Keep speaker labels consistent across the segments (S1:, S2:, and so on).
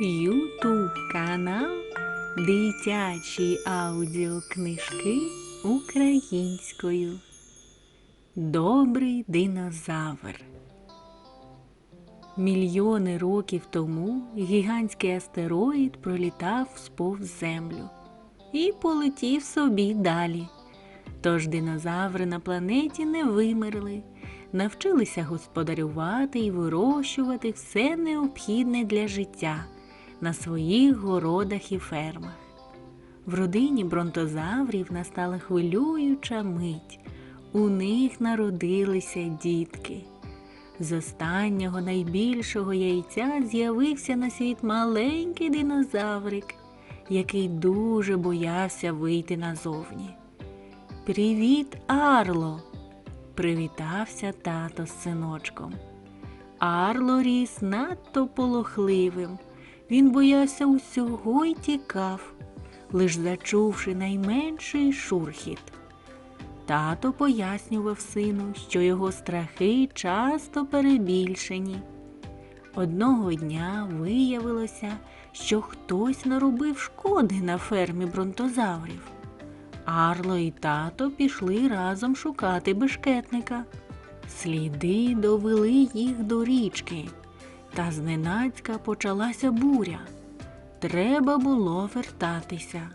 S1: Ютуб канал Дитячі аудіокнижки українською. Добрий динозавр. Мільйони років тому гігантський астероїд пролітав сповз землю і полетів собі далі. Тож динозаври на планеті не вимерли, навчилися господарювати і вирощувати все необхідне для життя на своїх городах і фермах. В родині бронтозаврів настала хвилююча мить. У них народилися дітки. З останнього найбільшого яйця з'явився на світ маленький динозаврик, який дуже боявся вийти назовні. Привіт, Арло! привітався тато з синочком. Арло ріс надто полохливим. Він боявся усього й тікав, лиш зачувши найменший шурхіт. Тато пояснював сину, що його страхи часто перебільшені. Одного дня виявилося, що хтось наробив шкоди на фермі бронтозаврів. Арло і тато пішли разом шукати бешкетника. Сліди довели їх до річки, та зненацька почалася буря. Треба було вертатися.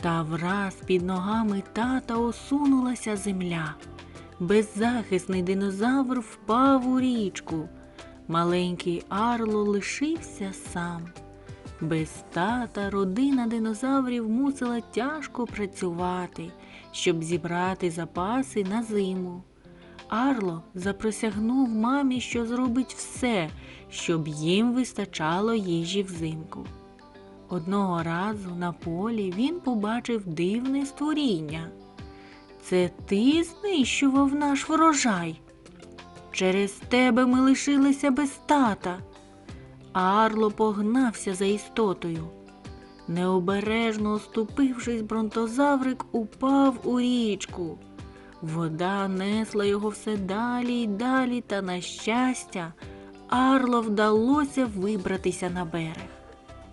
S1: Та враз під ногами тата осунулася земля. Беззахисний динозавр впав у річку. Маленький Арло лишився сам. Без тата родина динозаврів мусила тяжко працювати, щоб зібрати запаси на зиму. Арло запросягнув мамі, що зробить все, щоб їм вистачало їжі взимку. Одного разу на полі він побачив дивне створіння. Це ти знищував наш врожай. Через тебе ми лишилися без тата. Арло погнався за істотою. Необережно оступившись, бронтозаврик упав у річку. Вода несла його все далі й далі, та, на щастя, Арло вдалося вибратися на берег.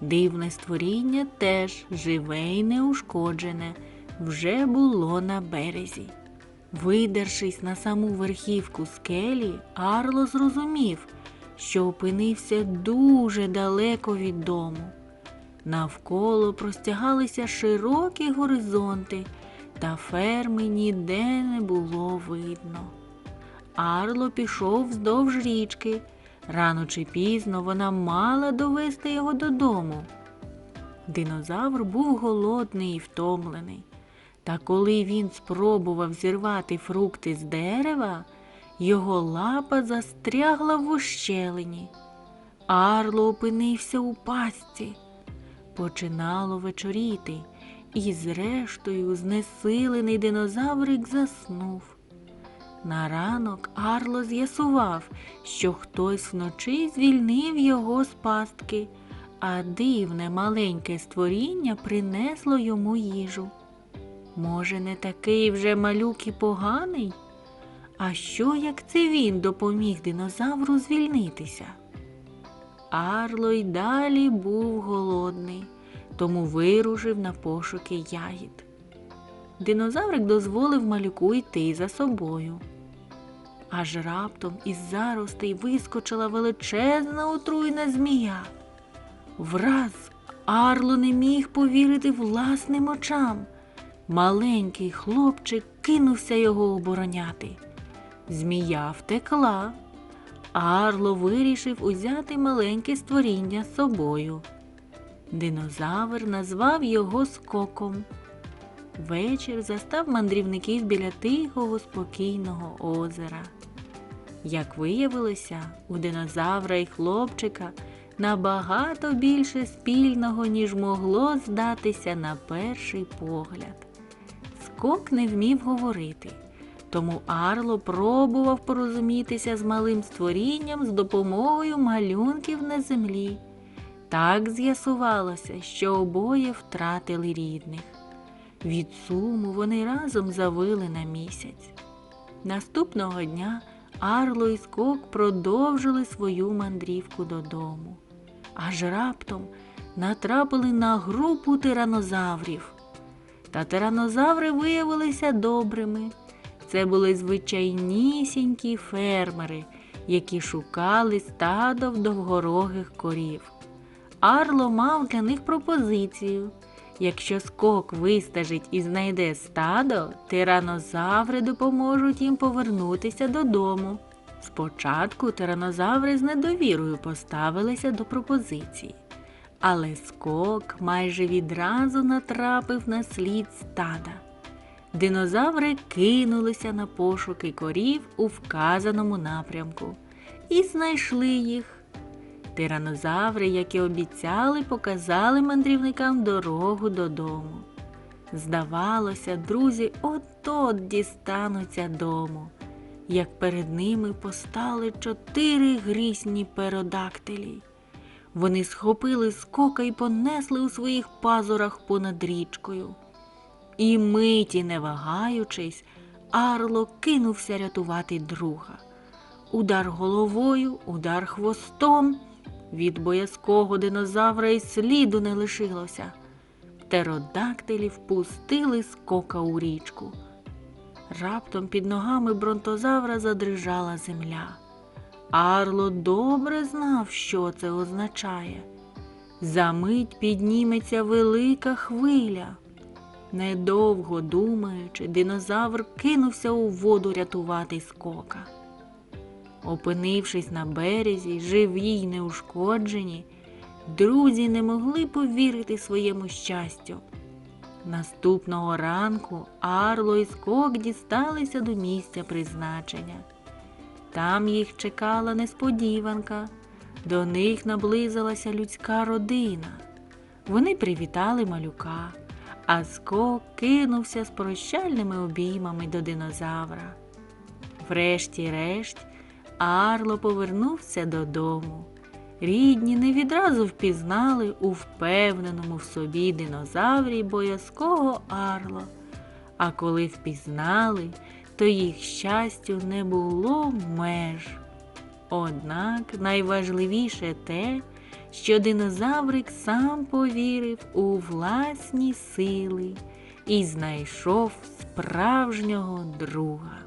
S1: Дивне створіння теж живе й неушкоджене, вже було на березі. Видершись на саму верхівку скелі, Арло зрозумів, що опинився дуже далеко від дому. Навколо простягалися широкі горизонти, та ферми ніде не було видно. Арло пішов вздовж річки. Рано чи пізно вона мала довести його додому. Динозавр був голодний і втомлений. Та коли він спробував зірвати фрукти з дерева, його лапа застрягла в ущелині. Арло опинився у пастці. Починало вечоріти, і, зрештою, знесилений динозаврик заснув. На ранок Арло з'ясував, що хтось вночі звільнив його з пастки, а дивне маленьке створіння принесло йому їжу. Може, не такий вже малюк і поганий? А що, як це він допоміг динозавру звільнитися? Арло й далі був голодний, тому вирушив на пошуки ягід. Динозаврик дозволив малюку йти за собою. Аж раптом із заростей вискочила величезна отруйна змія. Враз Арло не міг повірити власним очам. Маленький хлопчик кинувся його обороняти. Змія втекла. Арло вирішив узяти маленьке створіння з собою. Динозавр назвав його скоком. Вечір застав мандрівників біля тихого, спокійного озера. Як виявилося, у динозавра і хлопчика набагато більше спільного, ніж могло здатися на перший погляд. Скок не вмів говорити, тому Арло пробував порозумітися з малим створінням з допомогою малюнків на землі. Так з'ясувалося, що обоє втратили рідних. Від суму вони разом завили на місяць. Наступного дня Арло і Скок продовжили свою мандрівку додому. аж раптом натрапили на групу тиранозаврів. Та тиранозаври виявилися добрими. Це були звичайнісінькі фермери, які шукали стадо довгорогих корів. Арло мав для них пропозицію. Якщо скок вистежить і знайде стадо, тиранозаври допоможуть їм повернутися додому. Спочатку тиранозаври з недовірою поставилися до пропозиції, але скок майже відразу натрапив на слід стада. Динозаври кинулися на пошуки корів у вказаному напрямку і знайшли їх. Тиранозаври, як і обіцяли, показали мандрівникам дорогу додому. Здавалося, друзі от-от дістануться дому, як перед ними постали чотири грізні перодактилі. Вони схопили скока і понесли у своїх пазурах понад річкою. І миті, не вагаючись, Арло кинувся рятувати друга. Удар головою, удар хвостом. Від боязкого динозавра й сліду не лишилося. Птеродактилі впустили скока у річку. Раптом під ногами бронтозавра задрижала земля. Арло добре знав, що це означає. Замить підніметься велика хвиля. Недовго думаючи, динозавр кинувся у воду рятувати скока. Опинившись на березі, живі й неушкоджені, друзі не могли повірити своєму щастю. Наступного ранку Арло і Скок дісталися до місця призначення. Там їх чекала несподіванка. До них наблизилася людська родина. Вони привітали малюка, а скок кинувся з прощальними обіймами до динозавра. Врешті-решт, Арло повернувся додому. Рідні не відразу впізнали у впевненому в собі динозаврі боязкого Арло. А коли впізнали, то їх щастю не було меж. Однак найважливіше те, що динозаврик сам повірив у власні сили і знайшов справжнього друга.